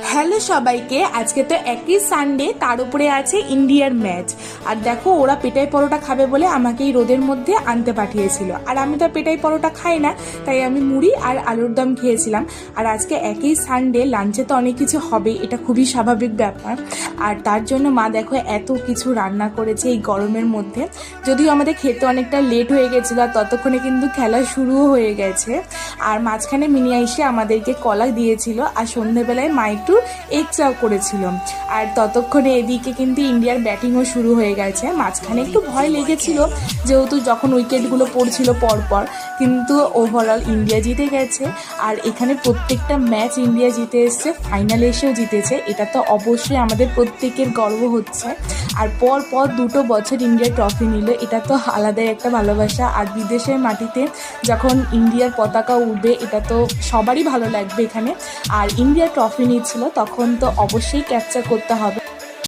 Hello সবাইকে, আজকে তো একই সানডে তার উপরে আছে ইন্ডিয়ার ম্যাচ আর দেখো, ওরা পেটাই পরোটা খাবে বলে আমাকে এই রোদের মধ্যে আনতে পাঠিয়েছিল। আর আমি তো পেটাই পরোটা খাই না, তাই আমি মুড়ি আর আলুর দম খেয়েছিলাম। আর আজকে একই সানডে লাঞ্চে তো অনেক কিছু হবে, এটা খুবই স্বাভাবিক ব্যাপার। আর তার জন্য মা দেখো, এত কিছু রান্না করেছে এই গরমের মধ্যে। যদিও আমাদের খেতে অনেকটা লেট হয়ে গেছিল, আর ততক্ষণে কিন্তু খেলা শুরুও হয়ে গেছে। আর মাঝখানে মিনিয়া এসে আমাদেরকে কলা দিয়েছিল আর সন্ধেবেলায় মা একটু এগ চাও করেছিল। আর ততক্ষণে এদিকে কিন্তু ইন্ডিয়ার ব্যাটিংও শুরু হয়ে গেছে। মাঝখানে একটু ভয় লেগেছিল যেহেতু যখন উইকেটগুলো পড়ছিল পরপর, কিন্তু ওভারঅল ইন্ডিয়া জিতে গেছে। আর এখানে প্রত্যেকটা ম্যাচ ইন্ডিয়া জিতে এসছে ফাইনালে এসেও জিতেছে। এটা তো অবশ্যই আমাদের প্রত্যেকের গর্ব হচ্ছে। আর পর পর দুটো বছর ইন্ডিয়া ট্রফি নিল, এটা তো আলাদাই একটা ভালোবাসা। আর বিদেশের মাটিতে যখন ইন্ডিয়ার পতাকা উঠবে এটা তো সবারই ভালো লাগবে এখানে। আর ইন্ডিয়া ট্রফি নিয়েছিল, তখন তো অবশ্যই ক্যাপচার করতে হবে।